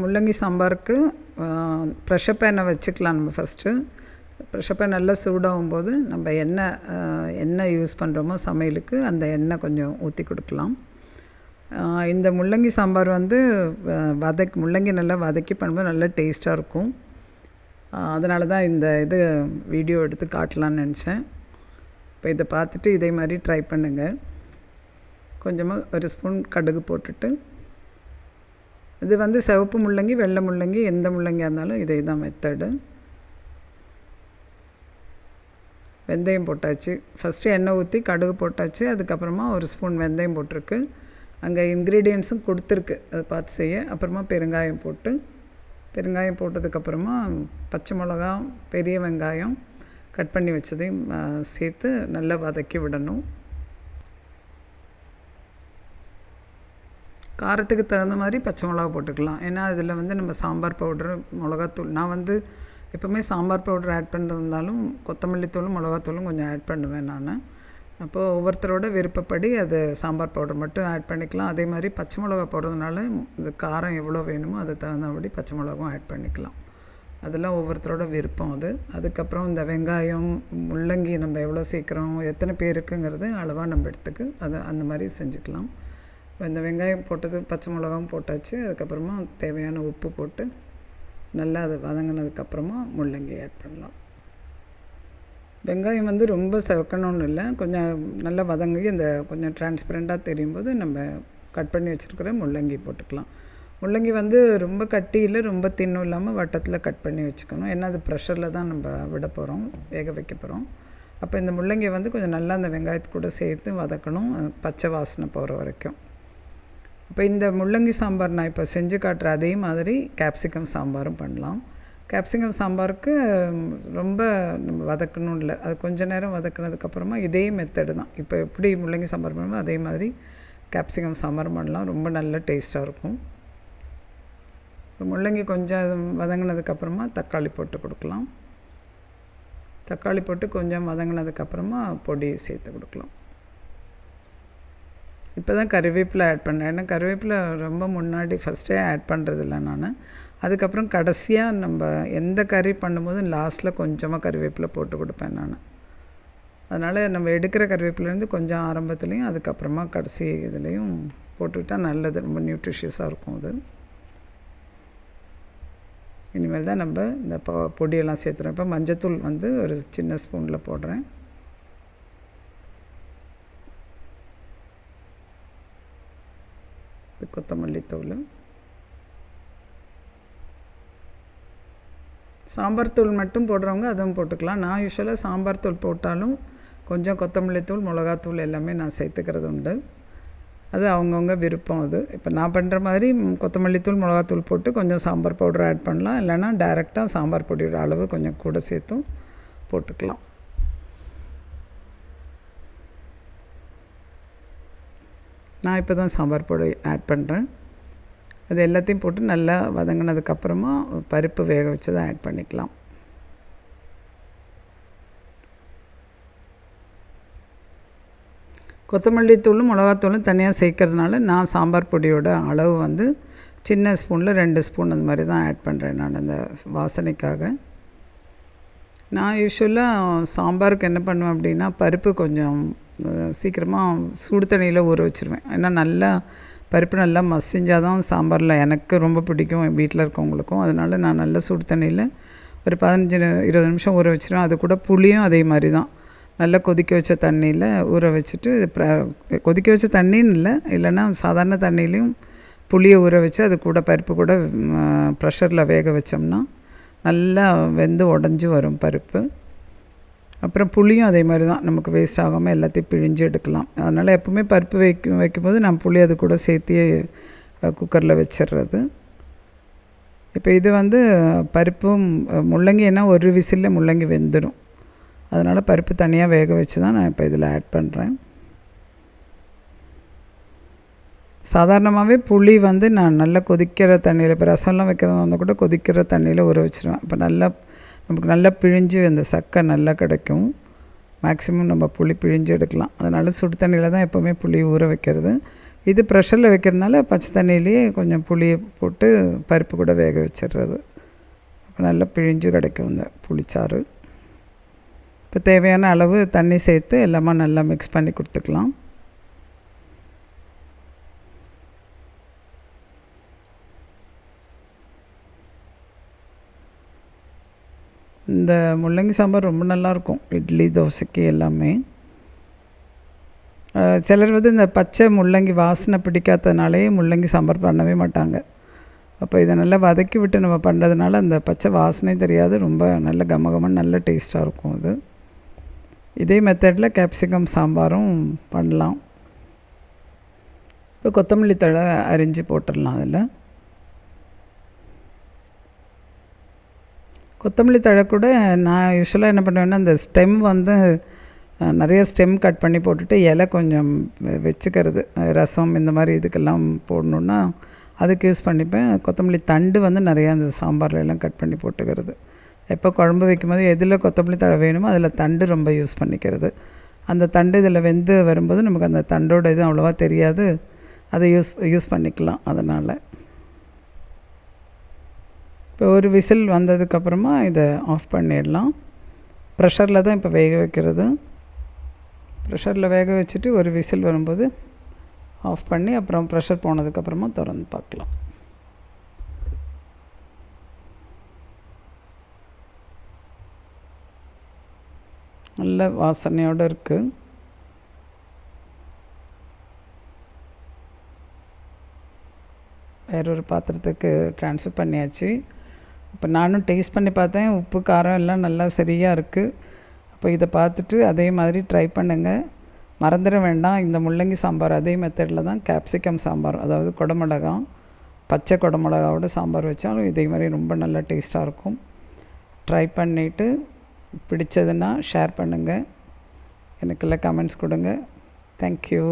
முள்ளங்கி சாம்பாருக்கு ப்ரெஷர் பேனை வச்சுக்கலாம் நம்ம ஃபஸ்ட்டு ப்ரெஷர் பேன் நல்லா சூடாகும் போது நம்ம எண்ணெய் எண்ணெய் யூஸ் பண்ணுறோமோ சமையலுக்கு அந்த எண்ணெய் கொஞ்சம் ஊற்றி கொடுக்கலாம். இந்த முள்ளங்கி சாம்பார் வந்து வதக்கி முள்ளங்கி நல்லா வதக்கி பண்ணும்போது நல்லா டேஸ்ட்டாக இருக்கும். அதனால தான் இந்த இது வீடியோ எடுத்து காட்டலான்னு நினச்சேன். இப்போ இதை பார்த்துட்டு இதே மாதிரி ட்ரை பண்ணுங்கள் கொஞ்சமாக ஒரு ஸ்பூன் கடுகு போட்டுட்டு இது வந்து சிவப்பு முள்ளங்கி வெள்ளை முள்ளங்கி எந்த முள்ளங்கியாக இருந்தாலும் இதே தான் மெத்தடு வெந்தயம் போட்டாச்சு. ஃபஸ்ட்டு எண்ணெய் ஊற்றி கடுகு போட்டாச்சு. அதுக்கப்புறமா ஒரு ஸ்பூன் வெந்தயம் போட்டிருக்கு. அங்கே இன்க்ரீடியன்ஸும் கொடுத்துருக்கு. அதை பார்த்து செய்ய. அப்புறமா பெருங்காயம் போட்டு பெருங்காயம் போட்டதுக்கப்புறமா பச்சை மிளகா பெரிய வெங்காயம் கட் பண்ணி வச்சதையும் சேர்த்து நல்லா வதக்கி விடணும். காரத்துக்கு தகுந்த மாதிரி பச்சை மிளகா போட்டுக்கலாம். ஏன்னா அதில் வந்து நம்ம சாம்பார் பவுட்ரு மிளகாத்தூள் நான் வந்து எப்போவுமே சாம்பார் பவுடர் ஆட் பண்ணிருந்தாலும் கொத்தமல்லி தூளும் மிளகாத்தூளும் கொஞ்சம் ஆட் பண்ணுவேன் நான். அப்போது ஒவ்வொருத்தரோட விருப்பப்படி அது சாம்பார் பவுடர் மட்டும் ஆட் பண்ணிக்கலாம். அதே மாதிரி பச்சை மிளகா போடுறதுனால இந்த காரம் எவ்வளோ வேணுமோ அது தகுந்தபடி பச்சை மிளகாவும் ஆட் பண்ணிக்கலாம். அதெல்லாம் ஒவ்வொருத்தரோட விருப்பம் அது. அதுக்கப்புறம் இந்த வெங்காயம் முள்ளங்கி நம்ம எவ்வளோ சீக்கிரம் எத்தனை பேருக்குங்கிறது அளவாக நம்ம எடுத்துக்கு அதை அந்த மாதிரி செஞ்சுக்கலாம். இந்த வெங்காயம் போட்டது பச்சை மிளகாவும் போட்டாச்சு. அதுக்கப்புறமா தேவையான உப்பு போட்டு நல்லா அது வதங்கினதுக்கப்புறமா முள்ளங்கி ஆட் பண்ணலாம். வெங்காயம் வந்து ரொம்ப செவக்கணும்னு இல்லை. கொஞ்சம் நல்லா வதங்கி இந்த கொஞ்சம் டிரான்ஸ்பரண்ட்டாக தெரியும் போது நம்ம கட் பண்ணி வச்சுருக்கிற முள்ளங்கி போட்டுக்கலாம். முள்ளங்கி வந்து ரொம்ப கட்டி இல்லை ரொம்ப தின்னும் இல்லாமல் வட்டத்தில் கட் பண்ணி வச்சுக்கணும். ஏன்னா அது ப்ரெஷரில் தான் நம்ம விட போகிறோம் வேக வைக்க போகிறோம் அப்போ இந்த முள்ளங்கி வந்து கொஞ்சம் நல்லா அந்த வெங்காயத்து கூட சேர்த்து வதக்கணும். பச்சை வாசனை போகிற வரைக்கும். இப்போ இந்த முள்ளங்கி சாம்பார் நான் இப்போ செஞ்சு காட்டுற அதே மாதிரி கேப்சிகம் சாம்பாரும் பண்ணலாம். கேப்சிகம் சாம்பாருக்கு ரொம்ப நம்ம வதக்கணும் இல்லை. அது கொஞ்ச நேரம் வதக்கினதுக்கப்புறமா இதே மெத்தடு தான். இப்போ எப்படி முள்ளங்கி சாம்பார் பண்ணுமோ அதே மாதிரி கேப்சிகம் சாம்பார் பண்ணலாம். ரொம்ப நல்ல டேஸ்ட்டாக இருக்கும். முள்ளங்கி கொஞ்சம் வதங்கினதுக்கப்புறமா தக்காளி போட்டு கொடுக்கலாம். தக்காளி போட்டு கொஞ்சம் வதங்கினதுக்கப்புறமா பொடி சேர்த்து கொடுக்கலாம். இப்போ தான் கருவேப்பிலை ஆட் பண்ணேன். ஏன்னா கருவேப்பிலை ரொம்ப முன்னாடி ஃபஸ்ட்டே ஆட் பண்ணுறதில்ல நான். அதுக்கப்புறம் கடைசியாக நம்ம எந்த கறி பண்ணும்போதும் லாஸ்ட்டில் கொஞ்சமாக கருவேப்பிலை போட்டு கொடுப்பேன் நான். அதனால் நம்ம எடுக்கிற கருவேப்பிலேருந்து கொஞ்சம் ஆரம்பத்துலேயும் அதுக்கப்புறமா கடைசி இதுலேயும் போட்டுக்கிட்டால் நல்லது. ரொம்ப நியூட்ரிஷியஸாக இருக்கும் அது. இனிமேல் தான் நம்ம இந்த பொடியெல்லாம் சேர்த்துறோம். இப்போ மஞ்சத்தூள் வந்து ஒரு சின்ன ஸ்பூனில் போடுறேன். கொத்தமல்லி தூள். சாம்பார் தூள் மட்டும் போடுறவங்க அதுவும் போட்டுக்கலாம். நான் யூஸ்வலாக சாம்பார் தூள் போட்டாலும் கொஞ்சம் கொத்தமல்லி தூள் மிளகாத்தூள் எல்லாமே நான் சேர்த்துக்கிறது உண்டு. அது அவங்கவுங்க விருப்பம் அது. இப்போ நான் பண்ணுற மாதிரி கொத்தமல்லி தூள் மிளகாத்தூள் போட்டு கொஞ்சம் சாம்பார் பவுடர் ஆட் பண்ணலாம். இல்லைனா டைரெக்டாக சாம்பார் பொடியோட அளவு கொஞ்சம் கூட சேர்த்தும் போட்டுக்கலாம். நான் இப்போ தான் சாம்பார் பொடி ஆட் பண்ணுறேன் அது எல்லாத்தையும் போட்டு நல்லா வதங்கினதுக்கப்புறமா பருப்பு வேக வச்சதை ஆட் பண்ணிக்கலாம். கொத்தமல்லி தூளும் மிளகாத்தூளும் தனியாக சேர்க்கறதுனால நான் சாம்பார் பொடியோட அளவு வந்து சின்ன ஸ்பூனில் ரெண்டு ஸ்பூன் அந்த மாதிரி தான் ஆட் பண்ணுறேன் நான் அந்த வாசனைக்காக. நான் யூஸ்வலாக சாம்பாருக்கு என்ன பண்ணுவேன் அப்படின்னா பருப்பு கொஞ்சம் சீக்கிரமாக சுடு தண்ணியில் ஊற வச்சுருவேன். ஏன்னா நல்லா பருப்பு நல்லா மசிஞ்சால் தான் சாம்பாரில் எனக்கு ரொம்ப பிடிக்கும் என் வீட்டில் இருக்கவங்களுக்கும். அதனால் நான் நல்லா சுடு தண்ணியில் ஒரு பதினஞ்சு இருபது நிமிஷம் ஊற வச்சுருவேன். அது கூட புளியும் அதே மாதிரி தான் நல்லா கொதிக்க வச்ச தண்ணியில் ஊற வச்சுட்டு கொதிக்க வச்ச தண்ணின்னு இல்லை இல்லைன்னா சாதாரண தண்ணியிலையும் புளியை ஊற வச்சு அது கூட பருப்பு கூட ப்ரெஷரில் வேக வச்சோம்னா நல்லா வெந்து உடஞ்சி வரும் பருப்பு. அப்புறம் புளியும் அதே மாதிரி தான். நமக்கு வேஸ்ட் ஆகாமல் எல்லாத்தையும் பிழிஞ்சு எடுக்கலாம். அதனால் எப்போவுமே பருப்பு வைக்கும் வைக்கும்போது நான் புளி அது கூட சேர்த்தி குக்கரில் வச்சிடுறது இப்போ இது வந்து பருப்பும் முள்ளங்கி என்ன ஒரு விசிலில் முள்ளங்கி வெந்துடும் அதனால் பருப்பு தனியாக வேக வச்சு தான் நான் இப்போ இதில் ஆட் பண்ணுறேன் சாதாரணமாகவே புளி வந்து நான் நல்லா கொதிக்கிற தண்ணியில் இப்போ ரசம்லாம் வைக்கிறதா இருந்தால் கூட கொதிக்கிற தண்ணியில் ஊற வச்சுருவேன். இப்போ நல்லா நமக்கு நல்லா பிழிஞ்சு அந்த சக்கை நல்லா கிடைக்கும். மேக்ஸிமம் நம்ம புளி பிழிஞ்சு எடுக்கலாம். அதனால் சுடு தண்ணியில் தான் எப்போவுமே புளி ஊற வைக்கிறது. இது ப்ரெஷரில் வைக்கிறதுனால பச்சை தண்ணியிலேயே கொஞ்சம் புளியை போட்டு பருப்பு கூட வேக வச்சிடுறது அப்போ நல்லா பிழிஞ்சு கிடைக்கும் இந்த புளிச்சாறு. இப்போ தேவையான அளவு தண்ணி சேர்த்து எல்லாமே நல்லா மிக்ஸ் பண்ணி கொடுத்துக்கலாம். இந்த முள்ளங்கி சாம்பார் ரொம்ப நல்லாயிருக்கும். இட்லி தோசைக்கு எல்லாமே. சிலர் வந்து இந்த பச்சை முள்ளங்கி வாசனை பிடிக்காததுனாலே முள்ளங்கி சாம்பார் பண்ணவே மாட்டாங்க. அப்போ இதை நல்லா வதக்கி விட்டு நம்ம பண்ணுறதுனால அந்த பச்சை வாசனை தெரியாது. ரொம்ப நல்ல கமகமன்னு நல்ல டேஸ்ட்டாக இருக்கும் அது. இதே மெத்தடில் கேப்சிகம் சாம்பாரும் பண்ணலாம். இப்போ கொத்தமல்லி தழை அரிஞ்சு போட்டுடலாம் அதில். கொத்தமல்லி தழை கூட நான் யூஸ்வலாக என்ன பண்ணுவேன்னா அந்த ஸ்டெம் வந்து நிறைய ஸ்டெம் கட் பண்ணி போட்டுட்டு இலை கொஞ்சம் வச்சுக்கிறது. ரசம் இந்த மாதிரி இதுக்கெல்லாம் போடணுன்னா அதுக்கு யூஸ் பண்ணிப்பேன். கொத்தமல்லி தண்டு வந்து நிறையா அந்த சாம்பார்லாம் கட் பண்ணி போட்டுக்கிறது. எப்போ குழம்பு வைக்கும்போது எதில் கொத்தமல்லி தழை வேணுமோ அதில் தண்டு ரொம்ப யூஸ் பண்ணிக்கிறது. அந்த தண்டு இதில் வெந்து வரும்போது நமக்கு அந்த தண்டோட இது அவ்வளோவா தெரியாது. அதை யூஸ் யூஸ் பண்ணிக்கலாம் அதனால். இப்போ ஒரு விசில் வந்ததுக்கப்புறமா இதை ஆஃப் பண்ணிடலாம். ப்ரெஷரில் தான் இப்போ வேக வைக்கிறது. ப்ரெஷரில் வேக வச்சுட்டு ஒரு விசில் வரும்போது ஆஃப் பண்ணி அப்புறம் ப்ரெஷர் போனதுக்கப்புறமா திறந்து பார்க்கலாம். நல்ல வாசனையோடு இருக்குது வேறொரு பாத்திரத்துக்கு ட்ரான்ஸ்ஃபர் பண்ணியாச்சு. இப்போ நானும் டேஸ்ட் பண்ணி பார்த்தேன். உப்பு காரம் எல்லாம் நல்லா சரியாக இருக்குது அப்போ இதை பார்த்துட்டு அதே மாதிரி ட்ரை பண்ணுங்கள் மறந்துட வேண்டாம். இந்த முள்ளங்கி சாம்பார் அதே மெத்தடில் தான் கேப்சிகம் சாம்பார் அதாவது குடமிளகா பச்சை குடமிளகாவோட சாம்பார் வச்சாலும் இதே மாதிரி ரொம்ப நல்லா டேஸ்ட்டாக இருக்கும். ட்ரை பண்ணிவிட்டு பிடிச்சதுன்னா ஷேர் பண்ணுங்கள் எனக்குள்ள கமெண்ட்ஸ் கொடுங்க. தேங்க்யூ